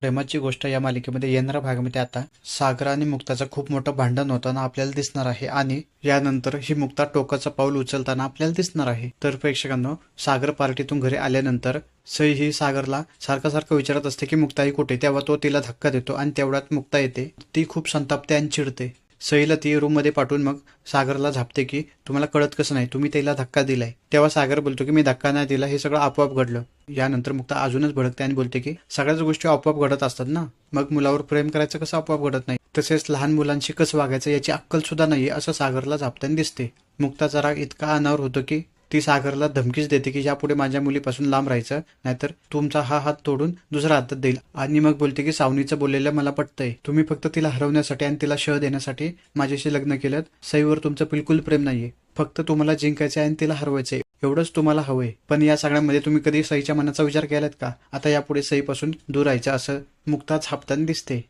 प्रेमाची गोष्ट या मालिकेमध्ये येणाऱ्या भागामध्ये आता सागर आणि मुक्ताचं खूप मोठं भांडण होताना आपल्याला दिसणार आहे आणि यानंतर ही मुक्ता टोकाचं पाऊल उचलताना आपल्याला दिसणार आहे. तर प्रेक्षकांनो सागर पार्टीतून घरी आल्यानंतर सई ही सागरला सारखं सारखं विचारत असते की मुक्ताही कुठे? तेव्हा तो तिला धक्का देतो आणि तेवढ्यात मुक्ता येते. ती खूप संतापते आणि चिडते. सईला ती रूममध्ये पाठवून मग सागरला झापते की तुम्हाला कळत कसं नाही? तुम्ही त्याला धक्का दिलाय. तेव्हा सागर बोलतो की मी धक्का नाही दिला हे सगळं आपोआप घडलं. यानंतर मुक्ता अजूनच भडकते आणि बोलते की सगळ्याच गोष्टी आपोआप घडत असतात ना? मग मुलावर प्रेम करायचं कसं आपोआप घडत नाही? तसेच लहान मुलांशी कसं वागायचं याची अक्कल सुद्धा नाहीये असं सागरला झापताना दिसते. मुक्ताचा राग इतका अनावर होतो की ती सागरला धमकीच देते की यापुढे माझ्या मुलीपासून लांब राहायचं नाहीतर तुमचा हा हात तोडून दुसरा हातात देईल. आणि मग बोलते की सावनीचं बोललेलं मला पटतंय. तुम्ही फक्त तिला हरवण्यासाठी आणि तिला शह देण्यासाठी माझ्याशी लग्न केलं सईवर तुमचं बिलकुल प्रेम नाहीये. फक्त तुम्हाला जिंकायचं आणि तिला हरवायचंय. एवढंच तुम्हाला हवंय. पण या सगळ्यांमध्ये तुम्ही कधी सईच्या मनाचा विचार केलात का? आता यापुढे सईपासून दूर राहायचं असं मुक्ताच हापताना दिसते.